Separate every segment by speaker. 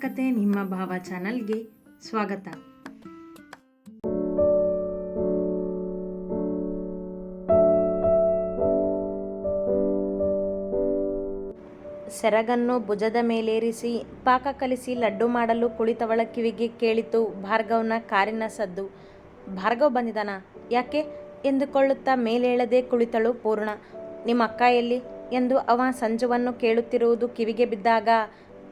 Speaker 1: ಕತೆ ನಿಮ್ಮ ಭಾವ ಚಾನಲ್ಗೆ ಸ್ವಾಗತ. ಸೆರಗನ್ನು ಭುಜದ ಮೇಲೇರಿಸಿ, ಪಾಕ ಕಲಿಸಿ ಲಡ್ಡು ಮಾಡಲು ಕುಳಿತವಳ ಕಿವಿಗೆ ಕೇಳಿತು ಭಾರ್ಗವ್ನ ಕಾರಿನ ಸದ್ದು. ಭಾರ್ಗವ್ ಬಂದಿದ್ದಾನ ಯಾಕೆ? ಎಂದುಕೊಳ್ಳುತ್ತಾ ಮೇಲೇಳದೆ ಕುಳಿತಳು ಪೂರ್ಣ. ನಿಮ್ಮ ಅಕ್ಕ ಎಲ್ಲಿ? ಎಂದು ಅವ ಸಂಜುವನ್ನು ಕೇಳುತ್ತಿರುವುದು ಕಿವಿಗೆ ಬಿದ್ದಾಗ,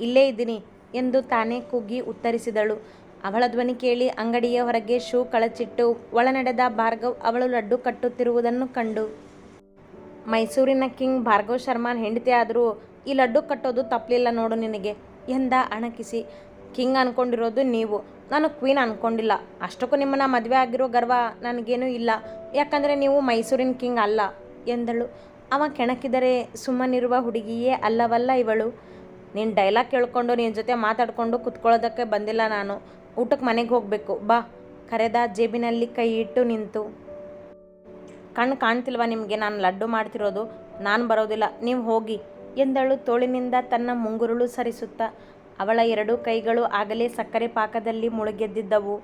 Speaker 1: ಇಲ್ಲೇ ಇದ್ದೀನಿ. ಎಂದು ತಾನೇ ಕುಗ್ಗಿ ಉತ್ತರಿಸಿದಳು. ಅವಳ ಧ್ವನಿ ಕೇಳಿ ಅಂಗಡಿಯ ಹೊರಗೆ ಶೂ ಕಳಚಿಟ್ಟು ಒಳನಡೆದ ಭಾರ್ಗವ್ ಅವಳು ಲಡ್ಡು ಕಟ್ಟುತ್ತಿರುವುದನ್ನು ಕಂಡು. ಮೈಸೂರಿನ ಕಿಂಗ್ ಭಾರ್ಗವ್ ಶರ್ಮಾನ್ ಹೆಂಡತಿ ಆದರೂ ಈ ಲಡ್ಡು ಕಟ್ಟೋದು ತಪ್ಪಲಿಲ್ಲ ನೋಡು ನಿನಗೆ ಎಂದ ಅಣಕಿಸಿ. ಕಿಂಗ್ ಅನ್ಕೊಂಡಿರೋದು ನೀವು. ನಾನು ಕ್ವೀನ್ ಅನ್ಕೊಂಡಿಲ್ಲ. ಅಷ್ಟಕ್ಕೂ ನಿಮ್ಮನ್ನ ಮದುವೆ ಆಗಿರೋ ಗರ್ವ ನನಗೇನೂ ಇಲ್ಲ. ಯಾಕಂದರೆ ನೀವು ಮೈಸೂರಿನ ಕಿಂಗ್ ಅಲ್ಲ ಎಂದಳು. ಅವ ಕೆಣಕಿದರೆ ಸುಮ್ಮನಿರುವ ಹುಡುಗಿಯೇ ಅಲ್ಲವಲ್ಲ ಇವಳು. ನೀನು ಡೈಲಾಗ್ ಕೇಳ್ಕೊಂಡು ನಿನ್ನ ಜೊತೆ ಮಾತಾಡಿಕೊಂಡು ಕುತ್ಕೊಳ್ಳೋದಕ್ಕೆ ಬಂದಿಲ್ಲ ನಾನು. ಊಟಕ್ಕೆ ಮನೆಗೆ ಹೋಗಬೇಕು. ಬಾ. ಕರೆದ ಜೇಬಿನಲ್ಲಿ ಕೈ ಇಟ್ಟು ನಿಂತು. ಕಣ್ಣು ಕಾಣ್ತಿಲ್ವಾ ನಿಮಗೆ? ನಾನು ಲಡ್ಡು ಮಾಡ್ತಿರೋದು. ನಾನು ಬರೋದಿಲ್ಲ. ನೀವು ಹೋಗಿ. ಎಂದಳು ತೋಳಿನಿಂದ ತನ್ನ ಮುಂಗುರುಳು ಸರಿಸುತ್ತಾ. ಅವಳ ಎರಡು ಕೈಗಳು ಆಗಲೇ ಸಕ್ಕರೆ ಪಾಕದಲ್ಲಿ ಮುಳುಗೆದ್ದಿದ್ದವು.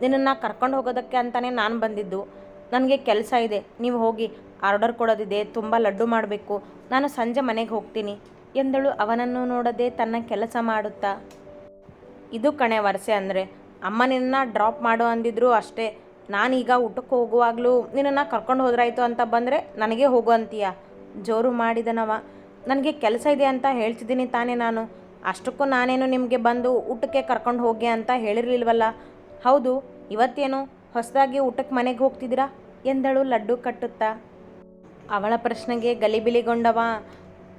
Speaker 1: ನಿನ್ನನ್ನು ಕರ್ಕೊಂಡು ಹೋಗೋದಕ್ಕೆ ಅಂತಲೇ ನಾನು ಬಂದಿದ್ದು. ನನಗೆ ಕೆಲಸ ಇದೆ. ನೀವು ಹೋಗಿ. ಆರ್ಡರ್ ಕೊಡೋದಿದೆ. ತುಂಬ ಲಡ್ಡು ಮಾಡಬೇಕು. ನಾನು ಸಂಜೆ ಮನೆಗೆ ಹೋಗ್ತೀನಿ. ಎಂದಳು ಅವನನ್ನು ನೋಡದೆ ತನ್ನ ಕೆಲಸ ಮಾಡುತ್ತಾ. ಇದು ಕಣೆ ವರಸೆ ಅಂದರೆ, ಅಮ್ಮ ನಿನ್ನ ಡ್ರಾಪ್ ಮಾಡು ಅಂದಿದ್ರು ಅಷ್ಟೇ. ನಾನೀಗ ಊಟಕ್ಕೆ ಹೋಗುವಾಗಲೂ ನಿನ್ನನ್ನು ಕರ್ಕೊಂಡು ಹೋದ್ರಾಯ್ತು ಅಂತ ಬಂದರೆ ನನಗೆ ಹೋಗು ಅಂತೀಯ? ಜೋರು ಮಾಡಿದನವ. ನನಗೆ ಕೆಲಸ ಇದೆ ಅಂತ ಹೇಳ್ತಿದ್ದೀನಿ ತಾನೇ ನಾನು. ಅಷ್ಟಕ್ಕೂ ನಾನೇನು ನಿಮಗೆ ಬಂದು ಊಟಕ್ಕೆ ಕರ್ಕೊಂಡು ಹೋಗಿ ಅಂತ ಹೇಳಿರಲಿಲ್ವಲ್ಲ? ಹೌದು, ಇವತ್ತೇನು? ಹೊಸದಾಗಿ ಊಟಕ್ಕೆ ಮನೆಗೆ ಹೋಗ್ತಿದ್ದೀರಾ? ಎಂದಳು ಲಡ್ಡು ಕಟ್ಟುತ್ತಾ. ಅವಳ ಪ್ರಶ್ನೆಗೆ ಗಲಿಬಿಲಿಗೊಂಡವ.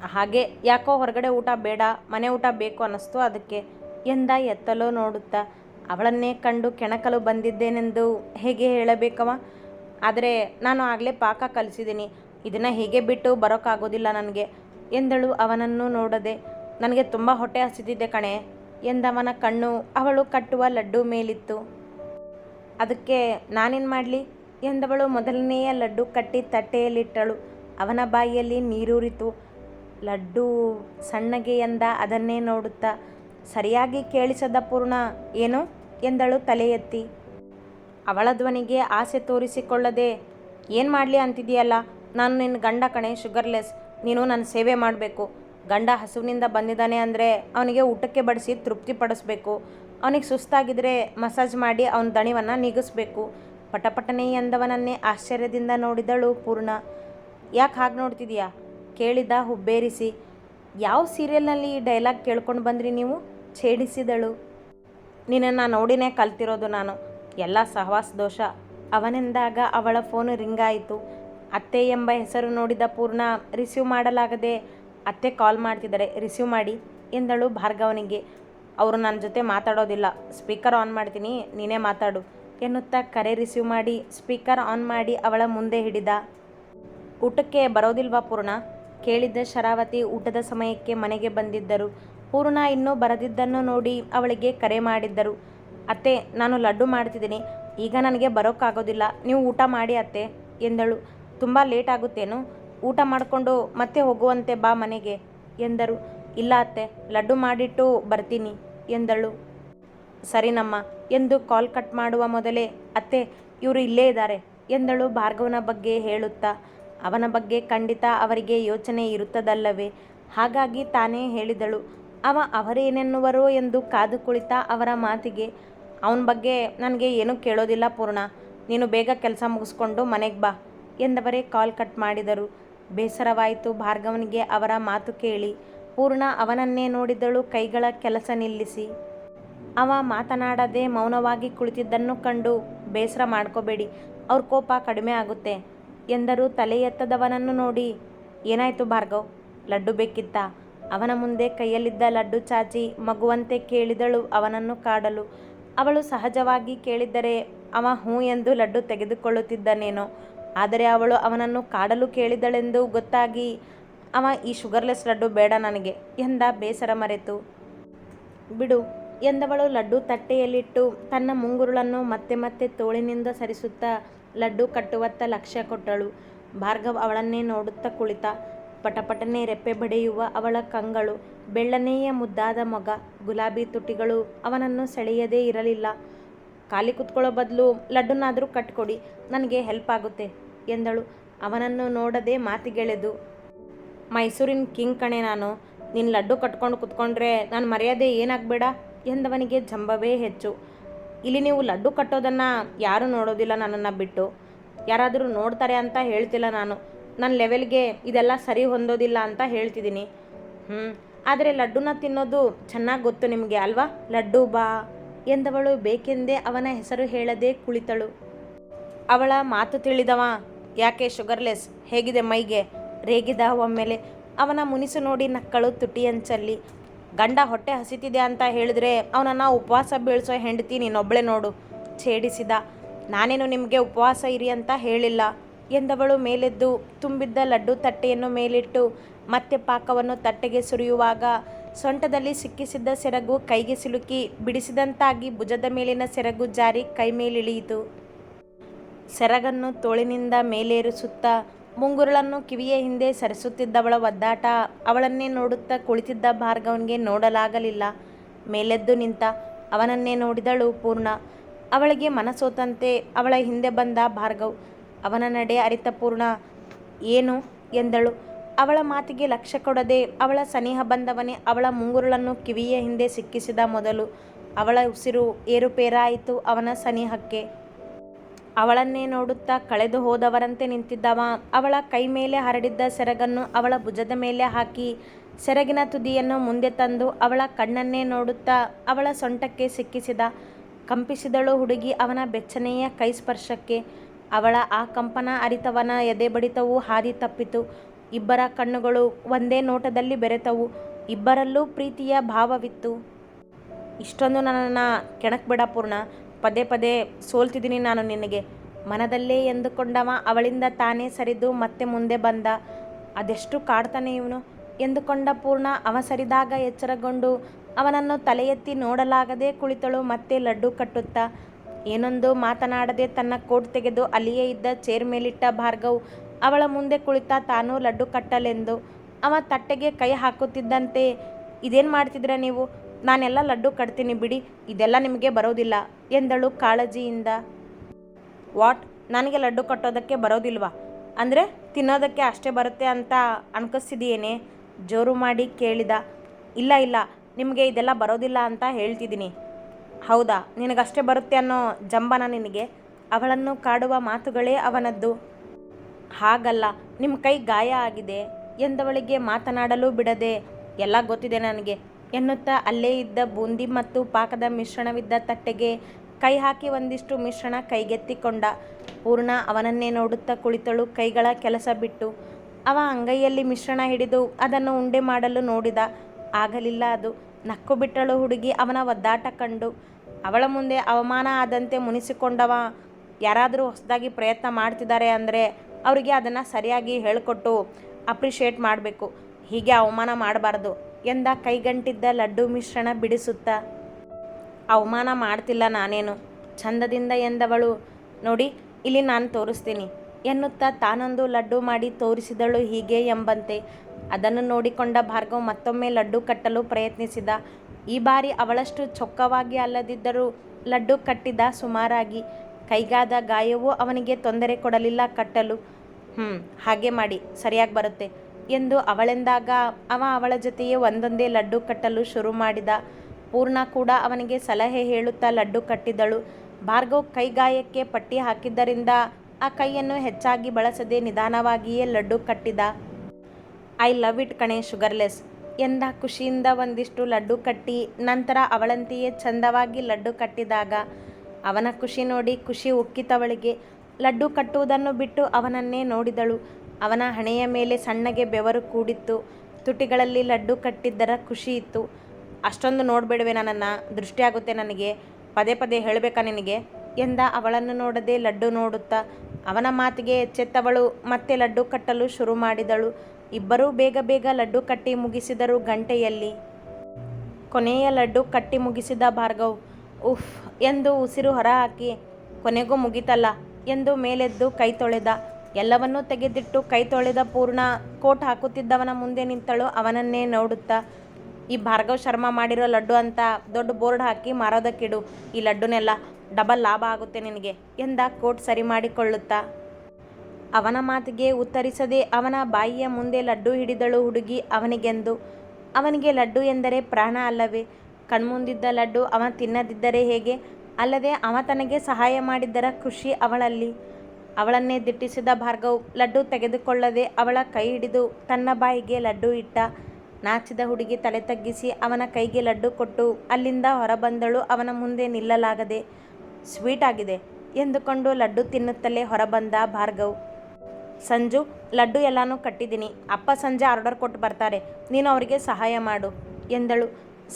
Speaker 1: ಹಾಗೆ ಯಾಕೋ ಹೊರಗಡೆ ಊಟ ಬೇಡ, ಮನೆ ಊಟ ಬೇಕು ಅನ್ನಿಸ್ತು. ಅದಕ್ಕೆ ಎಂದ ಎತ್ತಲೋ ನೋಡುತ್ತಾ. ಅವಳನ್ನೇ ಕಂಡು ಕೆಣಕಲು ಬಂದಿದ್ದೇನೆಂದು ಹೇಗೆ ಹೇಳಬೇಕವ ಆದರೆ ನಾನು ಆಗಲೇ ಪಾಕ ಕಲಿಸಿದ್ದೀನಿ. ಇದನ್ನು ಹೀಗೆ ಬಿಟ್ಟು ಬರೋಕ್ಕಾಗೋದಿಲ್ಲ ನನಗೆ. ಎಂದಳು ಅವನನ್ನು ನೋಡದೆ. ನನಗೆ ತುಂಬ ಹೊಟ್ಟೆ ಹಸಿದಿದ್ದೆ ಕಣೆ, ಎಂದವನ ಕಣ್ಣು ಅವಳು ಕಟ್ಟುವ ಲಡ್ಡು ಮೇಲಿತ್ತು. ಅದಕ್ಕೆ ನಾನೇನು ಮಾಡಲಿ? ಎಂದವಳು ಮೊದಲನೆಯ ಲಡ್ಡು ಕಟ್ಟಿ ತಟ್ಟೆಯಲ್ಲಿಟ್ಟಳು. ಅವನ ಬಾಯಿಯಲ್ಲಿ ನೀರೂರಿತು. ಲಡ್ಡು ಸಣ್ಣಗೆ ಎಂದ ಅದನ್ನೇ ನೋಡುತ್ತಾ ಸರಿಯಾಗಿ ಕೇಳಿಸದ ಪೂರ್ಣ, ಏನು? ಎಂದಳು ತಲೆ ಎತ್ತಿ ಅವಳ ಧ್ವನಿಗೆ ಆಸೆ ತೋರಿಸಿಕೊಳ್ಳದೆ, ಏನು ಮಾಡಲಿ ಅಂತಿದೆಯಲ್ಲ ನಾನು ನಿನ್ನ ಗಂಡ ಕಣೆ, ಶುಗರ್ಲೆಸ್. ನೀನು ನನ್ನ ಸೇವೆ ಮಾಡಬೇಕು. ಗಂಡ ಹಸುವಿನಿಂದ ಬಂದಿದ್ದಾನೆ ಅಂದರೆ ಅವನಿಗೆ ಊಟಕ್ಕೆ ಬಡಿಸಿ ತೃಪ್ತಿಪಡಿಸ್ಬೇಕು ಅವನಿಗೆ ಸುಸ್ತಾಗಿದ್ದರೆ ಮಸಾಜ್ ಮಾಡಿ ಅವನ ದಣಿವನ್ನು ನೀಗಿಸ್ಬೇಕು. ಪಟಪಟನೆ ಎಂದವನನ್ನೇ ಆಶ್ಚರ್ಯದಿಂದ ನೋಡಿದಳು ಪೂರ್ಣ. ಯಾಕೆ ಹಾಗೆ ನೋಡ್ತಿದೀಯಾ ಕೇಳಿದ ಹುಬ್ಬೇರಿಸಿ, ಯಾವ ಸೀರಿಯಲ್ನಲ್ಲಿ ಈ ಡೈಲಾಗ್ ಕೇಳ್ಕೊಂಡು ಬಂದ್ರಿ ನೀವು? ಛೇಡಿಸಿದಳು. ನಿನ್ನನ್ನು ನೋಡಿನೇ ಕಲ್ತಿರೋದು ನಾನು. ಎಲ್ಲ ಸಹವಾಸ ದೋಷ. ಅವನೆಂದಾಗ ಅವಳ ಫೋನು ರಿಂಗ್ ಆಯಿತು. ಅತ್ತೆ ಎಂಬ ಹೆಸರು ನೋಡಿದ ಪೂರ್ಣ, ರಿಸೀವ್ ಮಾಡಲಾಗದೆ ಅತ್ತೆ ಕಾಲ್ ಮಾಡ್ತಿದ್ದಾರೆ. ರಿಸೀವ್ ಮಾಡಿ ಎಂದಳು ಭಾರ್ಗವನಿಗೆ. ಅವರು ನನ್ನ ಜೊತೆ ಮಾತಾಡೋದಿಲ್ಲ. ಸ್ಪೀಕರ್ ಆನ್ ಮಾಡ್ತೀನಿ. ನೀನೇ ಮಾತಾಡು ಎನ್ನುತ್ತಾ ಕರೆ ರಿಸೀವ್ ಮಾಡಿ, ಸ್ಪೀಕರ್ ಆನ್ ಮಾಡಿ ಅವಳ ಮುಂದೆ ಹಿಡಿದ. ಊಟಕ್ಕೆ ಬರೋದಿಲ್ವಾ ಪೂರ್ಣ? ಕೇಳಿದ್ದ ಶರಾವತಿ ಊಟದ ಸಮಯಕ್ಕೆ ಮನೆಗೆ ಬಂದಿದ್ದರು. ಪೂರ್ಣ ಇನ್ನೂ ಬರದಿದ್ದನ್ನು ನೋಡಿ ಅವಳಿಗೆ ಕರೆ ಮಾಡಿದ್ದರು. ಅತ್ತೆ, ನಾನು ಲಡ್ಡು ಮಾಡ್ತಿದ್ದೀನಿ. ಈಗ ನನಗೆ ಬರೋಕ್ಕಾಗೋದಿಲ್ಲ. ನೀವು ಊಟ ಮಾಡಿ ಅತ್ತೆ, ಎಂದಳು. ತುಂಬ ಲೇಟ್ ಆಗುತ್ತೇನು? ಊಟ ಮಾಡಿಕೊಂಡು ಮತ್ತೆ ಹೋಗುವಂತೆ ಬಾ ಮನೆಗೆ, ಎಂದರು. ಇಲ್ಲ ಅತ್ತೆ, ಲಡ್ಡು ಮಾಡಿಟ್ಟು ಬರ್ತೀನಿ, ಎಂದಳು. ಸರಿನಮ್ಮ ಎಂದು ಕಾಲ್ ಕಟ್ ಮಾಡುವ ಮೊದಲೇ, ಅತ್ತೆ, ಇವರು ಇಲ್ಲೇ ಇದ್ದಾರೆ, ಎಂದಳು ಭಾರ್ಗವನ ಬಗ್ಗೆ ಹೇಳುತ್ತಾ. ಅವನ ಬಗ್ಗೆ ಖಂಡಿತ ಅವರಿಗೆ ಯೋಚನೆ ಇರುತ್ತದಲ್ಲವೇ? ಹಾಗಾಗಿ ತಾನೇ ಹೇಳಿದಳು. ಅವ ಅವರೇನೆನ್ನುವರೋ ಎಂದು ಕಾದು ಕುಳಿತ ಅವರ ಮಾತಿಗೆ, ಅವನ ಬಗ್ಗೆ ನನಗೆ ಏನೂ ಕೇಳೋದಿಲ್ಲ ಪೂರ್ಣ. ನೀನು ಬೇಗ ಕೆಲಸ ಮುಗಿಸ್ಕೊಂಡು ಮನೆಗೆ ಬಾ ಎಂದವರೇ ಕಾಲ್ ಕಟ್ ಮಾಡಿದರು. ಬೇಸರವಾಯಿತು ಭಾರ್ಗವನಿಗೆ ಅವರ ಮಾತು ಕೇಳಿ. ಪೂರ್ಣ ಅವನನ್ನೇ ನೋಡಿದಳು ಕೈಗಳ ಕೆಲಸ ನಿಲ್ಲಿಸಿ. ಅವ ಮಾತನಾಡದೆ ಮೌನವಾಗಿ ಕುಳಿತಿದ್ದನ್ನು ಕಂಡು, ಬೇಸರ ಮಾಡ್ಕೋಬೇಡಿ, ಅವ್ರ ಕೋಪ ಕಡಿಮೆ ಆಗುತ್ತೆ. ಎಂದರು ತಲೆ ಎತ್ತದವನನ್ನು ನೋಡಿ, ಏನಾಯಿತು ಭಾರ್ಗವ್? ಲಡ್ಡು ಬೇಕಿತ್ತ? ಅವನ ಮುಂದೆ ಕೈಯಲ್ಲಿದ್ದ ಲಡ್ಡು ಚಾಚಿ ಮಗುವಂತೆ ಕೇಳಿದಳು ಅವನನ್ನು ಕಾಡಲು. ಅವಳು ಸಹಜವಾಗಿ ಕೇಳಿದ್ದರೆ ಅವ ಹ್ಞೂ ಎಂದು ಲಡ್ಡು ತೆಗೆದುಕೊಳ್ಳುತ್ತಿದ್ದನೇನೋ. ಆದರೆ ಅವಳು ಅವನನ್ನು ಕಾಡಲು ಕೇಳಿದಳೆಂದು ಗೊತ್ತಾಗಿ, ಅವ ಈ ಶುಗರ್ಲೆಸ್ ಲಡ್ಡು ಬೇಡ ನನಗೆ ಎಂದ ಬೇಸರ ಮರೆತು. ಬಿಡು ಎಂದವಳು ಲಡ್ಡು ತಟ್ಟೆಯಲ್ಲಿಟ್ಟು ತನ್ನ ಮುಂಗುರುಳನ್ನು ಮತ್ತೆ ಮತ್ತೆ ತೋಳಿನಿಂದ ಸರಿಸುತ್ತಾ ಲಡ್ಡು ಕಟ್ಟುವತ್ತ ಲಕ್ಷ್ಯ ಕೊಟ್ಟಳು. ಭಾರ್ಗವ್ ಅವಳನ್ನೇ ನೋಡುತ್ತಾ ಕುಳಿತ. ಪಟಪಟನೆ ರೆಪ್ಪೆ ಬಡಿಯುವ ಅವಳ ಕಂಗಳು, ಬೆಳ್ಳನೆಯ ಮುದ್ದಾದ ಮೊಗ, ಗುಲಾಬಿ ತುಟಿಗಳು ಅವನನ್ನು ಸೆಳೆಯದೇ ಇರಲಿಲ್ಲ. ಖಾಲಿ ಕುತ್ಕೊಳ್ಳೋ ಬದಲು ಲಡ್ಡುನಾದರೂ ಕಟ್ಕೊಡಿ, ನನಗೆ ಹೆಲ್ಪ್ ಆಗುತ್ತೆ ಎಂದಳು. ಅವನನ್ನು ನೋಡದೆ ಮಾತಿಗೆಳೆದು, ಮೈಸೂರಿನ ಕಿಂಗ್ ಕಣೆ ನಾನು ನಿನ್ನ ಲಡ್ಡು ಕಟ್ಕೊಂಡು ಕುತ್ಕೊಂಡ್ರೆ ನಾನು ಮರ್ಯಾದೆ ಏನಾಗಬೇಡ? ಎಂದವನಿಗೆ ಜಂಬವೇ ಹೆಚ್ಚು. ಇಲ್ಲಿ ನೀವು ಲಡ್ಡು ಕಟ್ಟೋದನ್ನು ಯಾರೂ ನೋಡೋದಿಲ್ಲ ನನ್ನನ್ನು ಬಿಟ್ಟು. ಯಾರಾದರೂ ನೋಡ್ತಾರೆ ಅಂತ ಹೇಳ್ತಿಲ್ಲ ನಾನು. ನನ್ನ ಲೆವೆಲ್ಗೆ ಇದೆಲ್ಲ ಸರಿ ಹೊಂದೋದಿಲ್ಲ ಅಂತ ಹೇಳ್ತಿದ್ದೀನಿ. ಹ್ಞೂ ಆದರೆ ಲಡ್ಡುನ ತಿನ್ನೋದು ಚೆನ್ನಾಗಿ ಗೊತ್ತು ನಿಮಗೆ ಅಲ್ವಾ? ಲಡ್ಡು ಬಾ ಎಂದವಳು ಬೇಕೆಂದೇ ಅವನ ಹೆಸರು ಹೇಳದೆ ಕುಳಿತಳು. ಅವಳ ಮಾತು ತಿಳಿದವ, ಯಾಕೆ ಶುಗರ್ಲೆಸ್ ಹೇಗಿದೆ ಮೈಗೆ? ರೇಗಿದ ಒಮ್ಮೆಲೆ. ಅವನ ಮುನಿಸು ನೋಡಿ ನಕ್ಕಳು ತುಟಿಯಂಚಲ್ಲಿ. ಗಂಡ ಹೊಟ್ಟೆ ಹಸಿತಿದೆ ಅಂತ ಹೇಳಿದ್ರೆ ಅವನನ್ನು ಉಪವಾಸ ಬೀಳಿಸೋ ಹೆಂಡತಿ ನೀನೊಬ್ಬಳೆ ನೋಡು, ಛೇಡಿಸಿದ. ನಾನೇನು ನಿಮಗೆ ಉಪವಾಸ ಇರಿ ಅಂತ ಹೇಳಿಲ್ಲ. ಎಂದವಳು ಮೇಲೆದ್ದು ತುಂಬಿದ್ದ ಲಡ್ಡು ತಟ್ಟೆಯನ್ನು ಮೇಲಿಟ್ಟು ಮತ್ತೆ ಪಾಕವನ್ನು ತಟ್ಟೆಗೆ ಸುರಿಯುವಾಗ ಸೊಂಟದಲ್ಲಿ ಸಿಕ್ಕಿಸಿದ್ದ ಸೆರಗು ಕೈಗೆ ಸಿಲುಕಿ ಬಿಡಿಸಿದಂತಾಗಿ ಭುಜದ ಮೇಲಿನ ಸೆರಗು ಜಾರಿ ಕೈ ಮೇಲಿಳಿಯಿತು. ಸೆರಗನ್ನು ತೋಳಿನಿಂದ ಮೇಲೇರಿಸುತ್ತಾ ಮುಂಗುರುಳನ್ನು ಕಿವಿಯ ಹಿಂದೆ ಸರಿಸುತ್ತಿದ್ದವಳ ಒದ್ದಾಟ, ಅವಳನ್ನೇ ನೋಡುತ್ತಾ ಕುಳಿತಿದ್ದ ಭಾರ್ಗವನಿಗೆ ನೋಡಲಾಗಲಿಲ್ಲ. ಮೇಲೆದ್ದು ನಿಂತ, ಅವನನ್ನೇ ನೋಡಿದಳು ಪೂರ್ಣ. ಅವಳಿಗೆ ಮನಸೋತಂತೆ ಅವಳ ಹಿಂದೆ ಬಂದ ಭಾರ್ಗವ್, ಅವನ ನಡೆ ಅರಿತ ಪೂರ್ಣ. ಏನು? ಎಂದಳು. ಅವಳ ಮಾತಿಗೆ ಲಕ್ಷ್ಯ ಕೊಡದೆ ಅವಳ ಸನಿಹ ಬಂದವನೇ ಅವಳ ಮುಂಗುರುಳನ್ನು ಕಿವಿಯ ಹಿಂದೆ ಸಿಕ್ಕಿಸಿದ ಮೊದಲು. ಅವಳ ಉಸಿರು ಏರುಪೇರಾಯಿತು ಅವನ ಸನಿಹಕ್ಕೆ. ಅವಳನ್ನೇ ನೋಡುತ್ತಾ ಕಳೆದು ಹೋದವರಂತೆ ನಿಂತಿದ್ದವ. ಅವಳ ಕೈ ಮೇಲೆ ಹರಡಿದ್ದ ಸೆರಗನ್ನು ಅವಳ ಭುಜದ ಮೇಲೆ ಹಾಕಿ ಸೆರಗಿನ ತುದಿಯನ್ನು ಮುಂದೆ ತಂದು ಅವಳ ಕಣ್ಣನ್ನೇ ನೋಡುತ್ತಾ ಅವಳ ಸೊಂಟಕ್ಕೆ ಸಿಕ್ಕಿಸಿದ. ಕಂಪಿಸಿದಳು ಹುಡುಗಿ ಅವನ ಬೆಚ್ಚನೆಯ ಕೈ ಸ್ಪರ್ಶಕ್ಕೆ. ಅವಳ ಆ ಕಂಪನ ಅರಿತವನ ಎದೆ ಬಡಿತವು ಹಾದಿ ತಪ್ಪಿತು. ಇಬ್ಬರ ಕಣ್ಣುಗಳು ಒಂದೇ ನೋಟದಲ್ಲಿ ಬೆರೆತವು. ಇಬ್ಬರಲ್ಲೂ ಪ್ರೀತಿಯ ಭಾವವಿತ್ತು. ಇಷ್ಟೊಂದು ನನ್ನನ್ನು ಕೆಣಕ್ಬೇಡ ಪೂರ್ಣ. ಪದೇ ಪದೇ ಸೋಲ್ತಿದ್ದೀನಿ ನಾನು ನಿನಗೆ. ಮನದಲ್ಲೇ ಎಂದುಕೊಂಡವ ಅವಳಿಂದ ತಾನೇ ಸರಿದು ಮತ್ತೆ ಮುಂದೆ ಬಂದ. ಅದೆಷ್ಟು ಕಾಡ್ತಾನೆ ಇವನು? ಎಂದುಕೊಂಡ ಪೂರ್ಣ ಅವ ಸರಿದಾಗ ಎಚ್ಚರಗೊಂಡು ಅವನನ್ನು ತಲೆ ಎತ್ತಿ ನೋಡಲಾಗದೆ ಕುಳಿತಳು ಮತ್ತೆ ಲಡ್ಡು ಕಟ್ಟುತ್ತಾ. ಏನೊಂದು ಮಾತನಾಡದೆ ತನ್ನ ಕೋಟ್ ತೆಗೆದು ಅಲ್ಲಿಯೇ ಇದ್ದ ಚೇರ್ ಮೇಲಿಟ್ಟ ಭಾರ್ಗವ್ ಅವಳ ಮುಂದೆ ಕುಳಿತ ತಾನು ಲಡ್ಡು ಕಟ್ಟಲೆಂದು. ಅವ ತಟ್ಟೆಗೆ ಕೈ ಹಾಕುತ್ತಿದ್ದಂತೆ, ಇದೇನು ಮಾಡ್ತಿದ್ರ ನೀವು? ನಾನೆಲ್ಲ ಲಡ್ಡು ಕಟ್ತೀನಿ ಬಿಡಿ. ಇದೆಲ್ಲ ನಿಮಗೆ ಬರೋದಿಲ್ಲ. ಎಂದಳು ಕಾಳಜಿಯಿಂದ. ವಾಟ್? ನನಗೆ ಲಡ್ಡು ಕಟ್ಟೋದಕ್ಕೆ ಬರೋದಿಲ್ವಾ? ಅಂದರೆ ತಿನ್ನೋದಕ್ಕೆ ಅಷ್ಟೇ ಬರುತ್ತೆ ಅಂತ ಅನ್ಕಿಸ್ತಿದೆಯೇನೆ? ಜೋರು ಮಾಡಿ ಕೇಳಿದ. ಇಲ್ಲ ಇಲ್ಲ, ನಿಮಗೆ ಇದೆಲ್ಲ ಬರೋದಿಲ್ಲ ಅಂತ ಹೇಳ್ತಿದ್ದೀನಿ. ಹೌದಾ? ನಿನಗಷ್ಟೇ ಬರುತ್ತೆ ಅನ್ನೋ ಜಂಬನ ನಿನಗೆ? ಅವಳನ್ನು ಕಾಡುವ ಮಾತುಗಳೇ ಅವನದ್ದು. ಹಾಗಲ್ಲ ನಿಮ್ಮ ಕೈ ಗಾಯ ಆಗಿದೆ ಎಂದವಳಿಗೆ ಮಾತನಾಡಲು ಬಿಡದೆ, ಎಲ್ಲ ಗೊತ್ತಿದೆ ನನಗೆ. ಎನ್ನುತ್ತಾ ಅಲ್ಲೇ ಇದ್ದ ಬೂಂದಿ ಮತ್ತು ಪಾಕದ ಮಿಶ್ರಣವಿದ್ದ ತಟ್ಟೆಗೆ ಕೈ ಹಾಕಿ ಒಂದಿಷ್ಟು ಮಿಶ್ರಣ ಕೈಗೆತ್ತಿಕೊಂಡ. ಪೂರ್ಣ ಅವನನ್ನೇ ನೋಡುತ್ತಾ ಕುಳಿತಳು ಕೈಗಳ ಕೆಲಸ ಬಿಟ್ಟು. ಅವ ಅಂಗೈಯಲ್ಲಿ ಮಿಶ್ರಣ ಹಿಡಿದು ಅದನ್ನು ಉಂಡೆ ಮಾಡಲು ನೋಡಿದ. ಆಗಲಿಲ್ಲ ಅದು. ನಕ್ಕು ಬಿಟ್ಟಳು ಹುಡುಗಿ ಅವನ ಒದ್ದಾಟ ಕಂಡು. ಅವಳ ಮುಂದೆ ಅವಮಾನ ಆದಂತೆ ಮುನಿಸಿಕೊಂಡವ. ಯಾರಾದರೂ ಹೊಸದಾಗಿ ಪ್ರಯತ್ನ ಮಾಡ್ತಿದ್ದಾರೆ ಅಂದರೆ ಅವರಿಗೆ ಅದನ್ನು ಸರಿಯಾಗಿ ಹೇಳಿಕೊಟ್ಟು ಅಪ್ರಿಷಿಯೇಟ್ ಮಾಡಬೇಕು. ಹೀಗೆ ಅವಮಾನ ಮಾಡಬಾರ್ದು. ಎಂದ ಕೈಗಂಟಿದ್ದ ಲಡ್ಡು ಮಿಶ್ರಣ ಬಿಡಿಸುತ್ತಾ. ಅವಮಾನ ಮಾಡ್ತಿಲ್ಲ ನಾನೇನು? ಚಂದದಿಂದ ಎಂದವಳು. ನೋಡಿ, ಇಲ್ಲಿ ನಾನು ತೋರಿಸ್ತೀನಿ. ಎನ್ನುತ್ತಾ ತಾನೊಂದು ಲಡ್ಡು ಮಾಡಿ ತೋರಿಸಿದಳು ಹೀಗೆ ಎಂಬಂತೆ. ಅದನ್ನು ನೋಡಿಕೊಂಡ ಭಾರ್ಗವ್ ಮತ್ತೊಮ್ಮೆ ಲಡ್ಡು ಕಟ್ಟಲು ಪ್ರಯತ್ನಿಸಿದ. ಈ ಬಾರಿ ಅವಳಷ್ಟು ಚೊಕ್ಕವಾಗಿ ಅಲ್ಲದಿದ್ದರೂ ಲಡ್ಡು ಕಟ್ಟಿದ ಸುಮಾರಾಗಿ. ಕೈಗಾದ ಗಾಯವೂ ಅವನಿಗೆ ತೊಂದರೆ ಕೊಡಲಿಲ್ಲ ಕಟ್ಟಲು. ಹ್ಞೂ ಹಾಗೆ ಮಾಡಿ. ಸರಿಯಾಗಿ ಬರುತ್ತೆ. ಎಂದು ಅವಳೆಂದಾಗ ಅವ ಅವಳ ಜೊತೆಯೇ ಒಂದೊಂದೇ ಲಡ್ಡು ಕಟ್ಟಲು ಶುರು ಮಾಡಿದ. ಪೂರ್ಣ ಕೂಡ ಅವನಿಗೆ ಸಲಹೆ ಹೇಳುತ್ತಾ ಲಡ್ಡು ಕಟ್ಟಿದಳು. ಭಾರ್ಗವ್ ಕೈಗಾಯಕ್ಕೆ ಪಟ್ಟಿ ಹಾಕಿದ್ದರಿಂದ ಆ ಕೈಯನ್ನು ಹೆಚ್ಚಾಗಿ ಬಳಸದೆ ನಿಧಾನವಾಗಿಯೇ ಲಡ್ಡು ಕಟ್ಟಿದ. ಐ ಲವ್ ಇಟ್ ಕಣೆ ಶುಗರ್ಲೆಸ್ ಎಂದ ಖುಷಿಯಿಂದ ಒಂದಿಷ್ಟು ಲಡ್ಡು ಕಟ್ಟಿ ನಂತರ ಅವಳಂತೆಯೇ ಚಂದವಾಗಿ ಲಡ್ಡು ಕಟ್ಟಿದಾಗ. ಅವನ ಖುಷಿ ನೋಡಿ ಖುಷಿ ಉಕ್ಕಿತವಳಿಗೆ. ಲಡ್ಡು ಕಟ್ಟುವುದನ್ನು ಬಿಟ್ಟು ಅವನನ್ನೇ ನೋಡಿದಳು. ಅವನ ಹಣೆಯ ಮೇಲೆ ಸಣ್ಣಗೆ ಬೆವರು ಕೂಡಿತ್ತು. ತುಟಿಗಳಲ್ಲಿ ಲಡ್ಡು ಕಟ್ಟಿದ್ದರ ಖುಷಿ ಇತ್ತು. ಅಷ್ಟೊಂದು ನೋಡಬೇಡವೆ ನನ್ನನ್ನು ದೃಷ್ಟಿಯಾಗುತ್ತೆ ನನಗೆ. ಪದೇ ಪದೇ ಹೇಳಬೇಕಾ ನಿನಗೆ? ಎಂದ ಅವಳನ್ನು ನೋಡದೆ ಲಡ್ಡು ನೋಡುತ್ತಾ, ಅವನ ಮಾತಿಗೆ ಎಚ್ಚೆತ್ತವಳು, ಮತ್ತೆ ಲಡ್ಡು ಕಟ್ಟಲು ಶುರು ಮಾಡಿದಳು. ಇಬ್ಬರೂ ಬೇಗ ಬೇಗ ಲಡ್ಡು ಕಟ್ಟಿ ಮುಗಿಸಿದರು ಗಂಟೆಯಲ್ಲಿ. ಕೊನೆಯ ಲಡ್ಡು ಕಟ್ಟಿ ಮುಗಿಸಿದ ಭಾರ್ಗವ್, ಉಫ್ ಎಂದು ಉಸಿರು ಹೊರಹಾಕಿ, ಕೊನೆಗೂ ಮುಗಿತಲ್ಲ ಎಂದು ಮೇಲೆದ್ದು ಕೈ ತೊಳೆದ. ಎಲ್ಲವನ್ನೂ ತೆಗೆದಿಟ್ಟು ಕೈ ತೊಳೆದ ಪೂರ್ಣ ಕೋಟ್ ಹಾಕುತ್ತಿದ್ದವನ ಮುಂದೆ ನಿಂತಳು. ಅವನನ್ನೇ ನೋಡುತ್ತಾ, ಈ ಭಾರ್ಗವ್ ಶರ್ಮಾ ಮಾಡಿರೋ ಲಡ್ಡು ಅಂತ ದೊಡ್ಡ ಬೋರ್ಡ್ ಹಾಕಿ ಮಾರೋದಕ್ಕಿಡು. ಈ ಲಡ್ಡುನೆಲ್ಲ ಡಬಲ್ ಲಾಭ ಆಗುತ್ತೆ ನಿನಗೆ ಎಂದ ಕೋಟ್ ಸರಿ ಮಾಡಿಕೊಳ್ಳುತ್ತಾ. ಅವನ ಮಾತಿಗೆ ಉತ್ತರಿಸದೆ ಅವನ ಬಾಯಿಯ ಮುಂದೆ ಲಡ್ಡು ಹಿಡಿದಳು ಹುಡುಗಿ ಅವನಿಗೆಂದು. ಅವನಿಗೆ ಲಡ್ಡು ಎಂದರೆ ಪ್ರಾಣ ಅಲ್ಲವೇ? ಕಣ್ಮುಂದಿದ್ದ ಲಡ್ಡು ಅವ ತಿನ್ನದಿದ್ದರೆ ಹೇಗೆ? ಅಲ್ಲದೆ ಅವ ತನಗೆ ಸಹಾಯ ಮಾಡಿದ್ದರ ಖುಷಿ ಅವಳಲ್ಲಿ. ಅವಳನ್ನೇ ದಿಟ್ಟಿಸಿದ ಭಾರ್ಗವ್ ಲಡ್ಡು ತೆಗೆದುಕೊಳ್ಳದೆ ಅವಳ ಕೈ ಹಿಡಿದು ತನ್ನ ಬಾಯಿಗೆ ಲಡ್ಡು ಇಟ್ಟ. ನಾಚಿದ ಹುಡುಗಿ ತಲೆ ತಗ್ಗಿಸಿ ಅವನ ಕೈಗೆ ಲಡ್ಡು ಕೊಟ್ಟು ಅಲ್ಲಿಂದ ಹೊರಬಂದಳು. ಅವನ ಮುಂದೆ ನಿಲ್ಲಲಾಗದೆ, ಸ್ವೀಟ್ ಆಗಿದೆ ಎಂದುಕೊಂಡು ಲಡ್ಡು ತಿನ್ನುತ್ತಲೇ ಹೊರಬಂದ ಭಾರ್ಗವ್. ಸಂಜು, ಲಡ್ಡು ಎಲ್ಲಾನು ಕಟ್ಟಿದ್ದೀನಿ. ಅಪ್ಪ ಸಂಜೆ ಆರ್ಡರ್ ಕೊಟ್ಟು ಬರ್ತಾರೆ. ನೀನು ಅವರಿಗೆ ಸಹಾಯ ಮಾಡು ಎಂದಳು.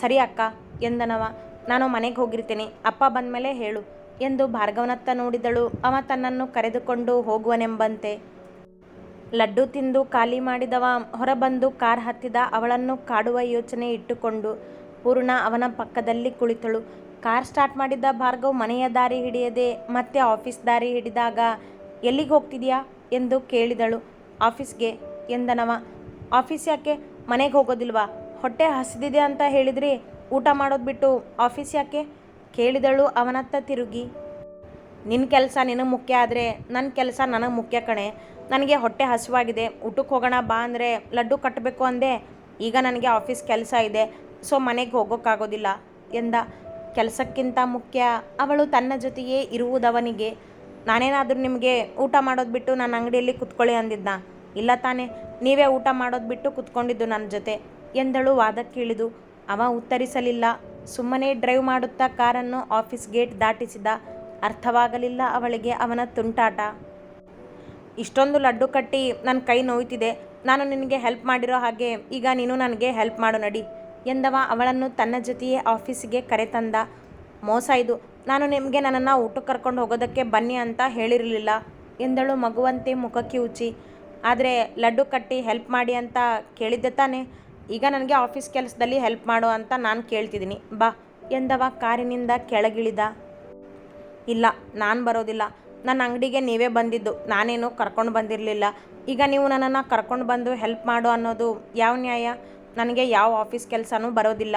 Speaker 1: ಸರಿ ಅಕ್ಕ ಎಂದನವ. ನಾನು ಮನೆಗೆ ಹೋಗಿರ್ತೀನಿ. ಅಪ್ಪ ಬಂದಮೇಲೆ ಹೇಳು. ಎಂದು ಭಾರ್ಗವನತ್ತ ನೋಡಿದಳು. ಅವ ತನ್ನನ್ನು ಕರೆದುಕೊಂಡು ಹೋಗುವನೆಂಬಂತೆ. ಲಡ್ಡು ತಿಂದು ಖಾಲಿ ಮಾಡಿದವ. ಹೊರಬಂದು ಕಾರ್ ಹತ್ತಿದ ಅವಳನ್ನು ಕಾಡುವ ಯೋಚನೆ ಇಟ್ಟುಕೊಂಡು ಪೂರ್ಣ ಅವನ ಪಕ್ಕದಲ್ಲಿ ಕುಳಿತಳು. ಕಾರ್ ಸ್ಟಾರ್ಟ್ ಮಾಡಿದ್ದ ಭಾರ್ಗವ್ ಮನೆಯ ದಾರಿ ಹಿಡಿಯದೆ ಮತ್ತೆ ಆಫೀಸ್ ದಾರಿ ಹಿಡಿದಾಗ, ಎಲ್ಲಿಗೆ ಹೋಗ್ತಿದ್ಯಾ? ಎಂದು ಕೇಳಿದಳು. ಆಫೀಸ್ಗೆ, ಎಂದನವ. ಆಫೀಸ್ ಯಾಕೆ? ಮನೆಗೆ ಹೋಗೋದಿಲ್ವಾ? ಹೊಟ್ಟೆ ಹಸಿದಿದೆ ಅಂತ ಹೇಳಿದ್ರಿ ಊಟ ಮಾಡೋದು ಬಿಟ್ಟು ಆಫೀಸ್ ಯಾಕೆ? ಕೇಳಿದಳು ಅವನತ್ತ ತಿರುಗಿ. ನಿನ್ನ ಕೆಲಸ ನಿನಗೆ ಮುಖ್ಯ ಆದರೆ ನನ್ನ ಕೆಲಸ ನನಗೆ ಮುಖ್ಯ ಕಣೆ. ನನಗೆ ಹೊಟ್ಟೆ ಹಸುವಾಗಿದೆ. ಊಟಕ್ಕೆ ಹೋಗೋಣ ಬಾ ಅಂದರೆ ಲಡ್ಡು ಕಟ್ಟಬೇಕು ಅಂದೆ. ಈಗ ನನಗೆ ಆಫೀಸ್ ಕೆಲಸ ಇದೆ. ಸೊ ಮನೆಗೆ ಹೋಗೋಕ್ಕಾಗೋದಿಲ್ಲ ಎಂದ. ಕೆಲಸಕ್ಕಿಂತ ಮುಖ್ಯ ಅವಳು ತನ್ನ ಜೊತೆಯೇ ಇರುವುದವನಿಗೆ. ನಾನೇನಾದರೂ ನಿಮಗೆ ಊಟ ಮಾಡೋದು ಬಿಟ್ಟು ನನ್ನ ಅಂಗಡಿಯಲ್ಲಿ ಕುತ್ಕೊಳ್ಳಿ ಅಂದಿದ್ದ ಇಲ್ಲ ತಾನೇ, ನೀವೇ ಊಟ ಮಾಡೋದು ಬಿಟ್ಟು ಕುತ್ಕೊಂಡಿದ್ದು ನನ್ನ ಜೊತೆ ಎಂದಳು ವಾದಕ್ಕಿಳಿದು ಅವ ಉತ್ತರಿಸಲಿಲ್ಲ. ಸುಮ್ಮನೆ ಡ್ರೈವ್ ಮಾಡುತ್ತಾ ಕಾರನ್ನು ಆಫೀಸ್ ಗೇಟ್ ದಾಟಿಸಿದ ಅರ್ಥವಾಗಲಿಲ್ಲ ಅವಳಿಗೆ ಅವನ ತುಂಟಾಟ. ಇಷ್ಟೊಂದು ಲಡ್ಡು ಕಟ್ಟಿ ನನ್ನ ಕೈ ನೋಯ್ತಿದೆ. ನಾನು ನಿನಗೆ ಹೆಲ್ಪ್ ಮಾಡಿರೋ ಹಾಗೆ ಈಗ ನೀನು ನನಗೆ ಹೆಲ್ಪ್ ಮಾಡು ನಡಿ ಎಂದವ ಅವಳನ್ನು ತನ್ನ ಜೊತೆಯೇ ಆಫೀಸಿಗೆ ಕರೆತಂದ. ಮೋಸ ಇದು. ನಾನು ನಿಮಗೆ ನನ್ನನ್ನು ಊಟಕ್ಕೆ ಕರ್ಕೊಂಡು ಹೋಗೋದಕ್ಕೆ ಬನ್ನಿ ಅಂತ ಹೇಳಿರಲಿಲ್ಲ ಎಂದಳು ಮಗುವಂತೆ ಮುಖಕ್ಕೆ ಉಚ್ಚಿ. ಆದರೆ ಲಡ್ಡು ಕಟ್ಟಿ ಹೆಲ್ಪ್ ಮಾಡಿ ಅಂತ ಕೇಳಿದ್ದೆ ತಾನೇ. ಈಗ ನನಗೆ ಆಫೀಸ್ ಕೆಲಸದಲ್ಲಿ ಹೆಲ್ಪ್ ಮಾಡು ಅಂತ ನಾನು ಕೇಳ್ತಿದ್ದೀನಿ. ಬಾ, ಎಂದವ? ಕಾರಿನಿಂದ ಕೆಳಗಿಳಿದ. ಇಲ್ಲ, ನಾನು ಬರೋದಿಲ್ಲ. ನನ್ನ ಅಂಗಡಿಗೆ ನೀವೇ ಬಂದಿದ್ದು. ನಾನೇನು ಕರ್ಕೊಂಡು ಬಂದಿರಲಿಲ್ಲ. ಈಗ ನೀವು ನನ್ನನ್ನು ಕರ್ಕೊಂಡು ಬಂದು ಹೆಲ್ಪ್ ಮಾಡು ಅನ್ನೋದು ಯಾವ ನ್ಯಾಯ? ನನಗೆ ಯಾವ ಆಫೀಸ್ ಕೆಲಸನೂ ಬರೋದಿಲ್ಲ.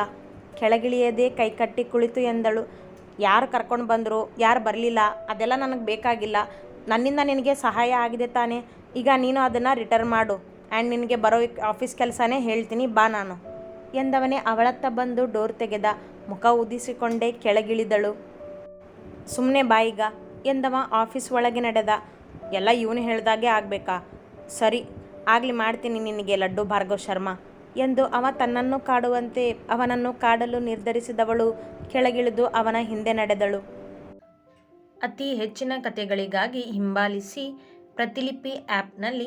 Speaker 1: ಕೆಳಗಿಳಿಯದೇ ಕೈಕಟ್ಟಿ ಕುಳಿತು ಎಂದಳು. ಯಾರು ಕರ್ಕೊಂಡು ಬಂದರು, ಯಾರು ಬರಲಿಲ್ಲ, ಅದೆಲ್ಲ ನನಗೆ ಬೇಕಾಗಿಲ್ಲ. ನನ್ನಿಂದ ನಿನಗೆ ಸಹಾಯ ಆಗಿದೆ ತಾನೇ. ಈಗ ನೀನು ಅದನ್ನು ರಿಟರ್ನ್ ಮಾಡು. ಆ್ಯಂಡ್ ನಿನಗೆ ಬರೋ ಆಫೀಸ್ ಕೆಲಸನೇ ಹೇಳ್ತೀನಿ, ಬಾ ನಾನು. ಎಂದವನೇ ಅವಳತ್ತ ಬಂದು ಡೋರ್ ತೆಗೆದ, ಮುಖ ಉದಿಸಿಕೊಂಡೇ ಕೆಳಗಿಳಿದಳು. ಸುಮ್ಮನೆ ಬಾಯಿಗ ಎಂದವ ಆಫೀಸ್ ಒಳಗೆ ನಡೆದ. ಎಲ್ಲ ಇವನು ಹೇಳ್ದಾಗೆ ಆಗಬೇಕಾ? ಸರಿ, ಆಗಲಿ ಮಾಡ್ತೀನಿ ನಿನಗೆ ಲಡ್ಡು ಭಾರ್ಗವ್ ಶರ್ಮಾ, ಎಂದು ಅವ ತನ್ನನ್ನು ಕಾಡುವಂತೆ, ಅವನನ್ನು ಕಾಡಲು ನಿರ್ಧರಿಸಿದವಳು, ಕೆಳಗಿಳಿದು ಅವನ ಹಿಂದೆ ನಡೆದಳು. ಅತಿ ಹೆಚ್ಚಿನ ಕಥೆಗಳಿಗಾಗಿ ಹಿಂಬಾಲಿಸಿ ಪ್ರತಿಲಿಪಿ ಆ್ಯಪ್ನಲ್ಲಿ